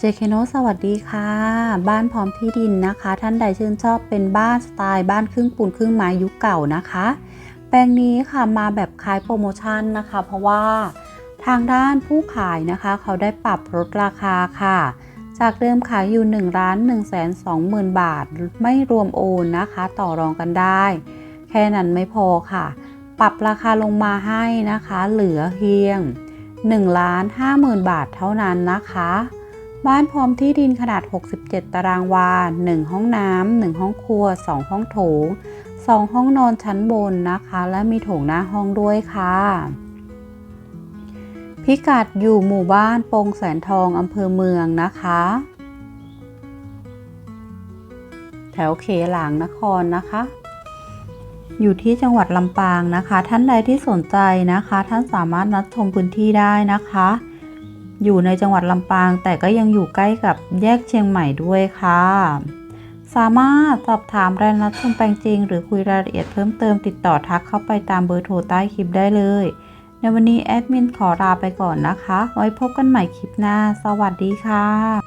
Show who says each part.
Speaker 1: เจเคโนสวัสดีค่ะ บ้านพร้อมที่ดินนะคะ ท่านใดชื่นชอบเป็นบ้านสไตล์บ้านครึ่งปูนครึ่งไม้ยุคเก่านะคะ แปลงนี้ค่ะมาแบบคล้ายโปรโมชั่นนะคะ เพราะว่าทางด้านผู้ขายนะคะ เขาได้ปรับลดราคาค่ะ จากเดิมขายอยู่1ล้าน1แสน20,000 บาท ไม่รวมโอนนะคะ ต่อรองกันได้ แค่นั้นไม่พอค่ะ ปรับราคาลงมาให้นะคะ เหลือเพียง1ล้าน50,000 บาทเท่านั้นนะคะ บ้านพร้อมที่ดินขนาด 67 ตารางวา 1 ห้องน้ำ 1 ห้องครัว 2 ห้องโถง 2 ห้องนอนชั้นบนนะคะ และมีโถงหน้าห้องด้วยค่ะ พิกัดอยู่หมู่บ้านโปงแสนทองอำเภอเมืองนะคะ แถวเขหลางนครนะคะ อยู่ที่จังหวัดลำปางนะคะ ท่านใดที่สนใจนะคะ ท่านสามารถนัดชมพื้นที่ได้นะคะ อยู่ในจังหวัดลำปาง แต่ก็ยังอยู่ใกล้กับแยกเชียงใหม่ด้วยค่ะ สามารถสอบถามรายละเอียดชมแปลงจริง หรือคุยรายละเอียดเพิ่มเติมติดต่อทักเข้าไปตามเบอร์โทรใต้คลิปได้เลย ในวันนี้แอดมินขอลาไปก่อนนะคะ ไว้พบกันใหม่คลิปหน้า สวัสดีค่ะ